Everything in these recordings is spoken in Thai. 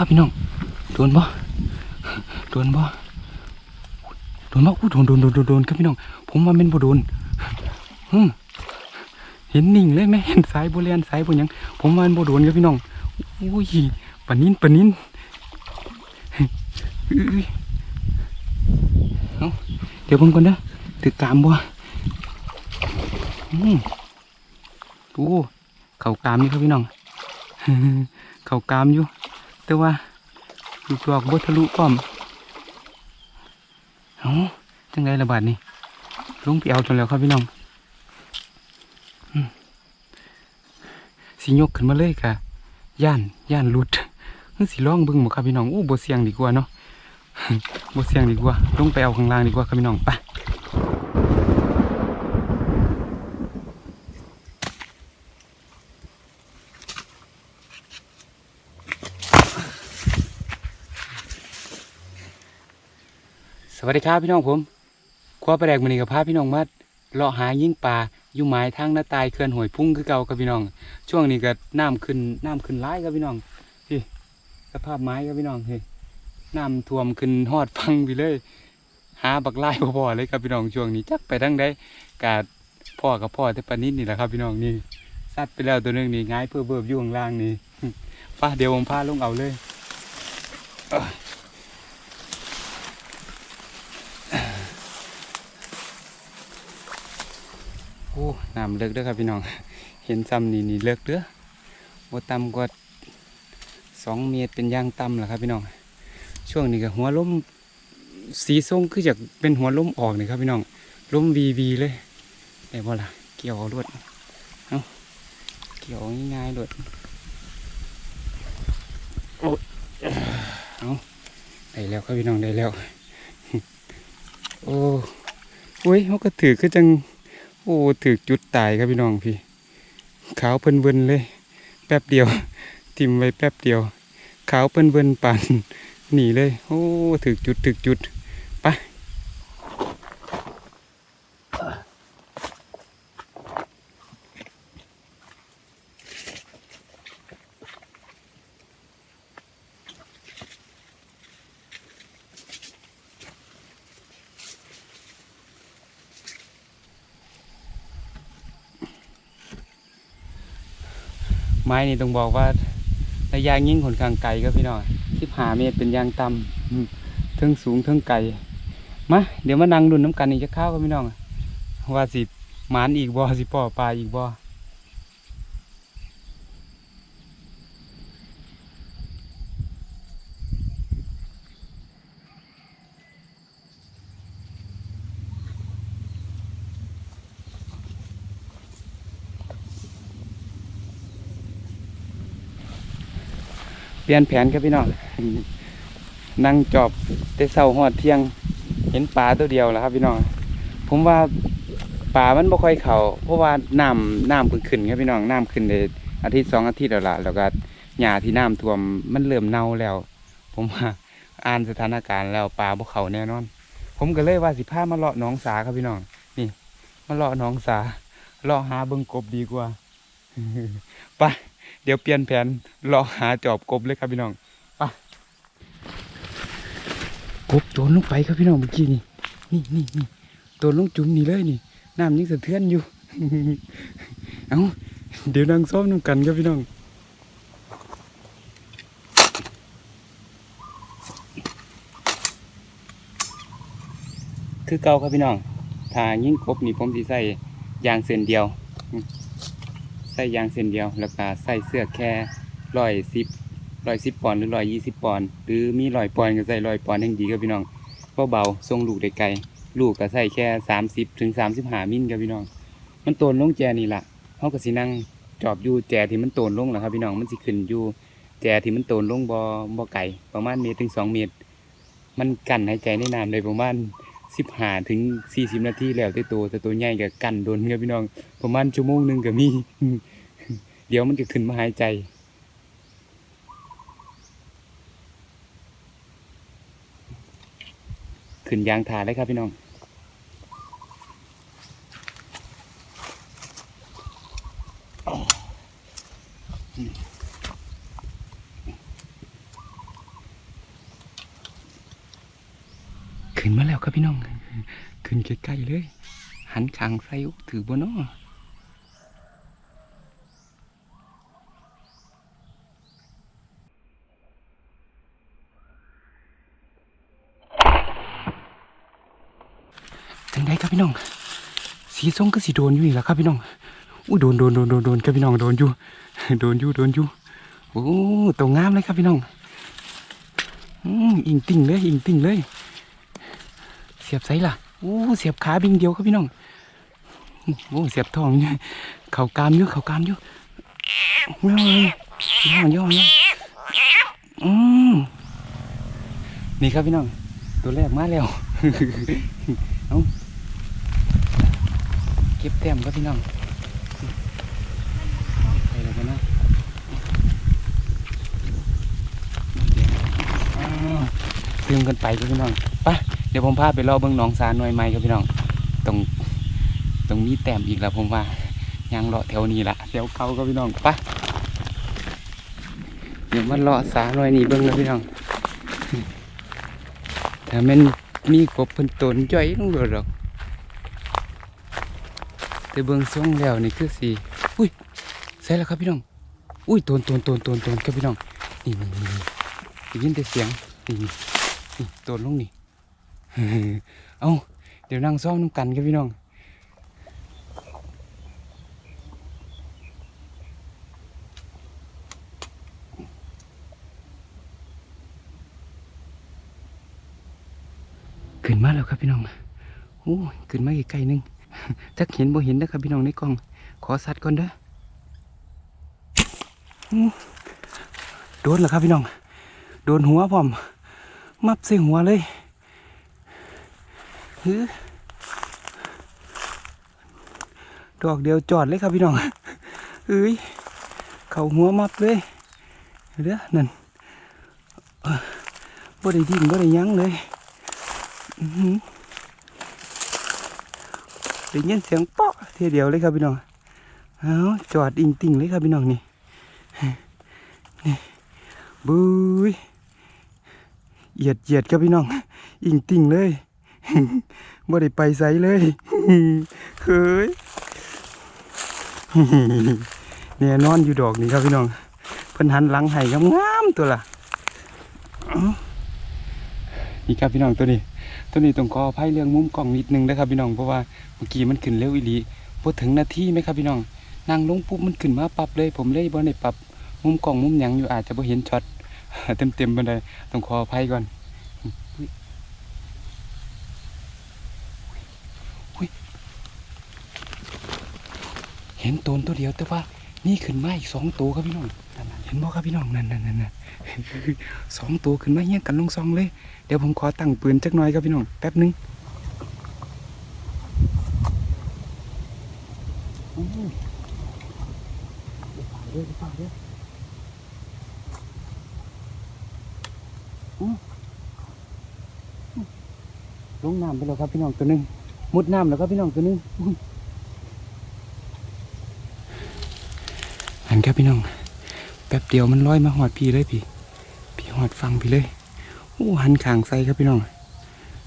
ครับพี่น้องโดนบ่โดนบ่โดนบ่อู้โดนโดนโดนโดนครับพี่น้อง ผมว่าแมันบ่โดนเห็นนิ่งเลยไหมเห็นสายโบเลียนสายบ่หยัง ผมว่ามันบ่โดนครับพี่น้องอุ้ยปนินปนินเอาเดี๋ยวผมก่อนเด้อถือกามบ่โอ้เข่ากามนี่ครับพี่น้อง เข่ากามอยู่ แต่ว่าลูกดอกบ่ทะลุป้อมเอ้าจังไงระบาดนี่ลุงไปเอาจนแล้วครับพี่น้องสิยกขึ้นมาเลยค่ะย่านย่านหลุดสิลองบิ่งหมครับพี่น้องอู้บเสียงดีกว่าเนาะบเสียงดีกว่าลงไปเอาข้างล่างดีกว่าครับพี่น้องไป วัสดีครับพี่น้องผมครัวปลาแดกมื้อนี้กับพาพี่น้องมาเลาะหายิ่งปลาอยู่หมายทางหน้าตายเขื่อนหวยพุ่งคือเก่าครับพี่น้อง ช่วงนี้ก็น้ำขึ้นน้ำขึ้นร้ายครับพี่น้องพี่สภาพไม้ครับพี่น้องเฮ้ยน้ำท่วมขึ้นฮอดฟังไปเลย หาบักไล่พ่อๆเลยครับพี่น้องช่วงนี้จักไปทั้งใดกาดพ่อกับพ่อแต่ปนิดนี่แหละครับ พี่น้องนี่ซัดไปแล้วตัวนึงนี่ง่ายเพื่อเบิบอยู่ข้างล่างนี่ป้าเดี๋ยวผมพาลงเอาเลยเอ้ยโอ้ น้ำเลิกเด้อครับพี่น้อง เห็นซ้ำนี่นี่เลิกเด้อบ่ต่ำกว่าสองเมตรเป็นยางต่ำแหละครับพี่น้อง ช่วงนี้ก็หัวล้มสีส้มคือจากเป็นหัวล้มออกนี่ครับพี่น้องล้มวีวีเลยแต่บ่ล่ะเกี่ยวเอาลวดเอาเกี่ยวง่ายๆลวดโอ้ยเอาได้แล้วครับพี่น้องได้แล้ว โอ้อุ้ยเขาก็ถือคือจัง โอ้ถือจุดตายครับพี่น้องพี่ ขาวเพิ่นเวินเลย แป๊บเดียว ทิมไว้แป๊บเดียว ขาวเพิ่นเวินปั่นหนีเลย โอ้ถึกจุดถึกจุด ไม้นี่ต้องบอกว่าระยะยิ่งขนกลางไกลก็พี่น้องสิบหาเมตรเป็นยางต่ำอืมเทิงสูงทั้งไกลมาเดี๋ยวมานั่งดุนน้ำกันอีกจะข้าวก็พี่น้องว่าสิหมานอีกบ่สิป่อปลาอีกบ่อ ลี่ยนแผนครับพี่น้องนั่งจอบแต่เศร้าหอดเที่ยง เห็นปลาตัวเดียวแล้วครับพี่น้องผมว่าปลามันบ่ค่อยเขาเพราะว่าน้ำน้ำเพิ่งขึ้นครับพี่น้องน้ำขึ้นเลยอาทิตย์สองอาทิตย์แล้วล่ะแล้วก็หญ้าที่น้ำท่วมมันเริ่มเน่าแล้ว ผมว่าอ่านสถานการณ์แล้วปลาบ่เขาแน่นอน ผมก็เลยว่าสิพามาเลาะหนองสาครับพี่น้องนี่มาเลาะหนองสาเลาะหาเบิ่งกบดีกว่าไป เดี๋ยวเปลี่ยนแผนลาะหาจอบกบเลยครับพี่น้องไปกบโดนลงไปครับพี่น้องเมื่อกี้นี่นี่นี่นี่โดนลงจุ่มนี่เลยนี่น้ำยังสะเทือนอยู่ เอาเดี๋ยวนั่งซ้อมน้ำกันครับพี่น้องคือเก่าครับพี่น้องถ้ายิ่งกบนี่ผมสิใส่ยางเส้นเดียว ส่ยางเส้นเดียว แล้วก็ใส่เสื้อแค่ร้อยสิบร้อยสิบปอนด์หรือร้อยยี่สิบปอนด์หรือมีร้อยปอนด์ก็ใส่ร้อยปอนด์ยังดีครับพี่น้องเบาๆทรงลูกได้ไกลลูกก็ใส่แค่สามสิบถึงสามสิบห้ามิลครับพี่น้อง มันโตนลงแจนี่แหละเขาก็สินั่งจอบอยู่แจที่มันโตนลงแหละครับพี่น้องมันสิขึ้นอยู่แจที่มันโตนลงบ่บ่ไก่ประมาณเมตรถึงสองเมตร มันกั้นหายใจในน้ำเลยประมาณสิบห้าถึงสี่สิบนาทีแล้วแต่ตัวแต่ตัวใหญ่ก็กั้นโดนครับพี่น้อง ประมาณชั่วโมงหนึ่งก็มี เดี๋ยวมันจะขึ้นมาหายใจ ขึ้นยางถ่านเลยครับพี่น้องขึ้นมาแล้วครับพี่น้อง ขึ้นใกล้ๆเลย หันขางใส่ถือบนเนาะ พี่น้อง สีส้มก็สีโดนอยู่นี่แหละครับพี่น้องอุ้ยโดนโดนโดนโดนโดนครับพี่น้องโดนอยู่โดนอยู่โดนอยู่โอ้ตัวงามเลยครับพี่น้องอืมอิงติ่งเลยอิงติ่งเลย เสียบไซล่ะโอ้เสียบขาบิงเดียวครับพี่น้องโอ้เสียบทองอยู่เขากามอยู่เข่ากามอยู่ย่อย่อย่อย่ออืมนี่ครับพี่น้องตัวแรกมาแล้ว เอา เก็บแต้มครับพี่น้องไปแล้วกันนะอ้าวลืมกันไปครับพี่น้องไปเดี๋ยวผมพาไปรอเบิ้งหนองสารหน่อยไม้ครับพี่น้องตรงตรงมีแต้มอีกแล้วผมว่ายังเลาะแถวนี้ละแถวเขาก็พี่น้องปะเดี๋ยวมาเลาะสาหน่อยนี่เบิ้งแล้วพี่น้องถ้ามันมีกบเพิ่นตนจ่อยลงเดือดอก แต่เบิ้งทรงแล้วนี่คือสีอุ้ยใส่แล้วครับพี่น้อง อุ้ยตนตนตนตนตนครับพี่น้องนี่นี่นี่นี่ได้ยินแต่เสียง นี่นี่นี่ตนลงนี่เอาเดี๋ยวนั่งซ้อมน้ำกันกันพี่น้องขึ้นมาแล้วครับพี่น้อง โอ้ขึ้นมาอีกไกลหนึง จักเห็นบ่เห็นนะครับพี่น้องในกล้อง ขอสัตว์ก่อนเด้อโดนแล้วครับพี่น้อง โดนหัวพร้อมมับใส่หัวเลยฮือดอกเดียวจอดเลยครับพี่น้องเอ้ยเขาหัวมับเลยเด้อนั่นบ่ได้ดิ้นบ่ได้ยั้งเลย อือ ได้ยินเสียงเปาะเทียเดียวเลยครับพี่น้องเอาจอดอิงติ่งเลยครับพี่น้องนี่นี่บุ้ยเหยียดเหยียดครับพี่น้อง อิงติ่งเลยบ่ได้ไปไสเลยเฮ้ยเนี่ยนอนอยู่ดอกนี่ครับพี่น้องเพิ่นหันหลังให้งามๆตัวล่ะอ้านี่ครับพี่น้องตัวนี้ ตัวนี้ต้องขออภัยเรื่องมุมกล้องนิดนึงนะครับพี่น้องเพราะว่าเมื่อกี้มันขึ้นเร็วอีหลีพอถึงนาทีไหมครับพี่น้องนั่งลงปุ๊บมันขึ้นมาปรับเลย ผมเลยบ่ได้ปรับมุมกล้องมุมหยังอยู่อาจจะบ่เห็นช็อตเต็มๆบันไดต้องขออภัยก่อนเห็นตัวตัวเดียวแต่ว่านี่ขึ้นมาอีกสองตัวครับพี่น้อง ห็นบ่ครับพี่น้องนั่นนั่นนั่นสองตัวขึ้นมาเฮี้ยงกันลงซองเลย เดี๋ยวผมขอตั้งปืนจักหน่อยครับพี่น้องแป๊บนึงโอ้ยเดี๋ยวเดี๋ยวเดี๋ยลงน้ำไปแล้วครับพี่น้องตัวหนึงมุดน้ำแล้วครับพี่น้องตัวหนึงหันครับพี่น้อง แป๊บเดียวมันลอยมาหอดพี่เลยพี่พี่หอดฟังพี่เลยโอ้หันขางใส่ครับพี่น้อง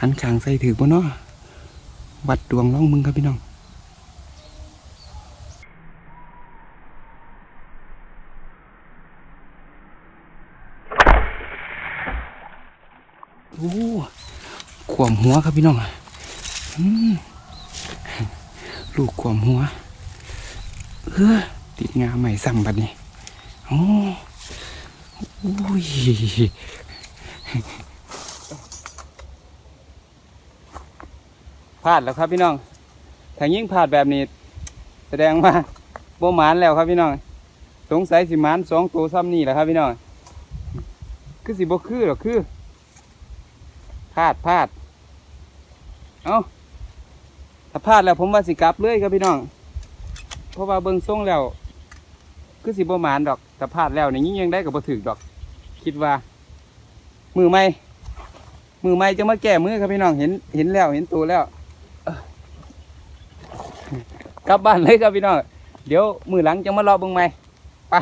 หันขางใส่ถือบ่เนาะวัดดวงล่องมึงครับพี่น้องโอ้ขวมหัวครับพี่น้องอลูกขวมหัวเออติดงาใหม่ซ้ำบัดนี้ โอ้อุ้ยพลาดแล้วครับพี่น้องถ้ายิ่งพลาดแบบนี้ แสดงว่าโบหมานแล้วครับพี่น้อง สงสัยสิหมานสองตัวซ้ำนี่แหละครับพี่น้อง คือสิบคือหรอกคือพลาดพลาด เอาถ้าพลาดแล้วผมว่าสิกลับเลยครับพี่น้อง เพราะว่าเบิ่งทรงแล้ว คือสิบ่หมานดอก ถ้าพลาดแล้วนี่ยิ่งยังได้กับบ่ถึกดอก คิดว่า มือไม่มือไม่จะมาแก้มือครับพี่น้องเห็นเห็นแล้วเห็นตัวแล้วกลับบ้านเลยครับพี่น้องเดี๋ยวมือหลังจะมารอเบิ่งใหม่ไป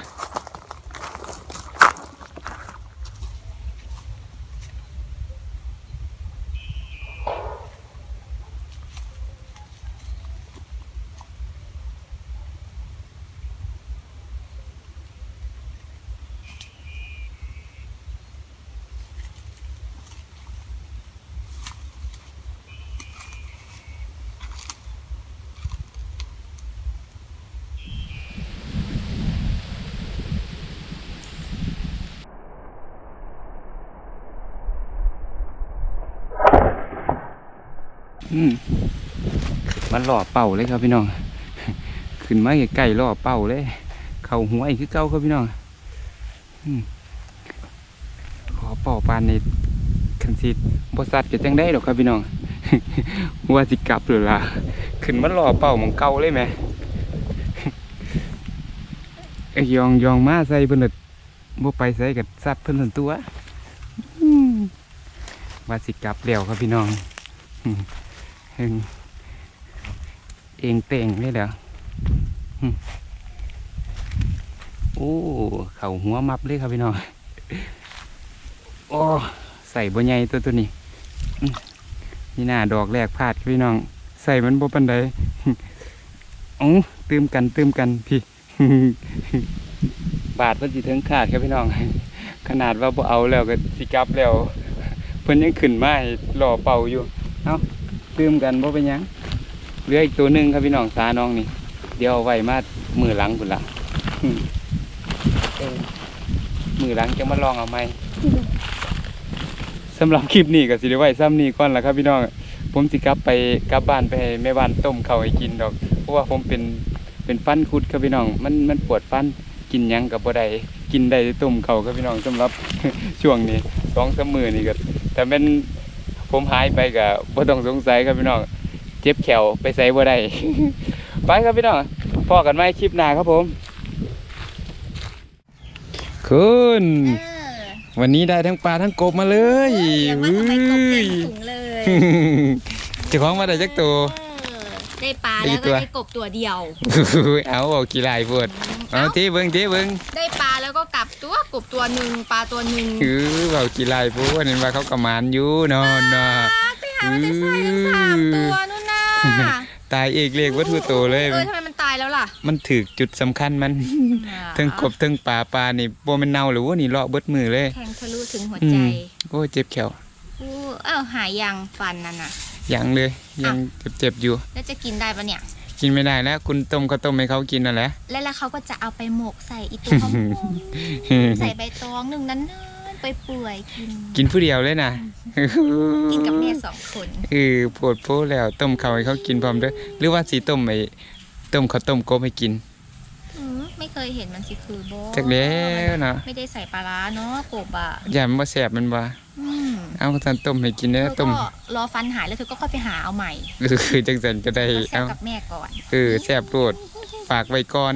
อืมมันหล่อเป่าเลยครับพี่น้อง ขึ้นมาใกล้ๆล่อเป่าเลย เข่าหัวอีกคือเก้าครับพี่น้องอขอเป่าปานในคันสิบสัตว์ก็จังได้ดอกครับพี่น้อง ว่าสิกลับหรือล่ะขึ้นมาล่อเป่าหมองเก่าเลยไหมยองยองมาใส่เพิ่นน่ะบ่ไปใส่กับสัตว์เพิ่นนั่นตัวว่าสิกลับแล้วครับพี่น้อง เอิ้นเองเต่งเลยเหรอโอ้เข่าหัวมับเลยครับพี่น้องโอ้ใส่บ่ใหญ่ตัวตัวนี้นี่หน้าดอกแรกพลาดครับพี่น้อง ใส่มันบ่ปันใดอ๋อตืมกันตืมกันพี่ บาทมันสิถึงขาดครับพี่น้อง ขนาดว่าบ่เอาแล้วก็สิกลับแล้ว เพิ่นยังขึ้นมาห้รอเป่าอยู่เอ้า ตืมกันบ่เป็นยังเหลืออีกตัวหนึ่งครับพี่น้องสาน้องนี่ เดี๋ยวเอาไว้มามือหลังพุ่นละมือหลังจะมาลองเอาไหมสำหรับคลิปนี้ก็สิได้ไว้ซ้ำนี้ก่อนละครับพี่น้องผมสิกลับไปกลับบ้านไปให้แม่บ้านต้มเขาให้กินดอก เพราะว่าผมเป็นเป็นฟันคุดครับพี่น้อง มันมันปวดฟันกินยังกับบ่ได้กินได้ต่ต้มข้าครับพี่น้องสำหรับช่วงนี้สองสามมือนี่ก็แต่เป็น ผมหายไปก็บ่ต้องสงสัยครับพี่น้องเจ็บแขวไปใส่บ่ได้ ไปครับพี่น้องพอกันไหมคลิปหน้าครับผมคุณเออวันนี้ได้ทั้งปลาทั้งกบมาเลยเรียกว่าทำไมกบเต็มถุงเลยเจ้าของมาได้จักตัว เออได้ปลาได้แล้วกี่ก็ตัว ได้กบตัวเดียว เอาเอากี่ลายปวดเอาเอ้าทีเบิ้งทีเบิ้งได้ปลา แล้วก็กลับตัวกบตัวหนึ่งปลาตัวหนึ่งคือเอากี่ลายปวดเห็นว่าเขากระมานอยู่เนอนเนาะไปหามาได้ใส่ทั้งสามตัวนู่นน่ะตายเอกเรียกวัตถุโตวเลยเออทำไมมันตายแล้วล่ะ มันถึกจุดสำคัญมันทั้งกบทั้งปลาปลานี่บ่แม่นเน่าหรือว่านี่เลาะเบิดมือเลยแทงทะลุถึงหัวอืใจมโอ้ยเจ็บแขวอู้อ้าวหายยังฟันนั่นน่ะยังเลยยังเจ็บๆอยู่ แล้วจะกินได้ปะเนี่ย กินไม่ได้แล้ว คุณต้มข้าวต้มให้เขากินนั่นแหละแล้วแล้วเขาก็จะเอาไปหมกใส่อีตัวเขาใส่ใบตองหนึ่งนั้นๆไปเปื่อยกิน กินผู้เดียวเลยนะกินกับแม่สองคนเออโปวดโพแล้วต้มข้าวให้เขากินพร้อมเด้อหรือว่าสีต้มไอ้ต้มข้าวต้มกบให้กินอืมไม่ เคยเห็นมันสิคือโบจักแล้วเนาะไม่ได้ใส่ปลาร้าเนาะกบอะอย่ามันบ่แสบมันว่าอืมเอาท่านต้มให้กินเธเด้ออต้มก็รอฟันหายแล้วเธอก็ค่อยไปหาเอาใหม่เออคือจังซั่นก็ได้ก็แซ่บเอากับแม่ก่อนเออแซ่บโปรดฝากไว้ก่อน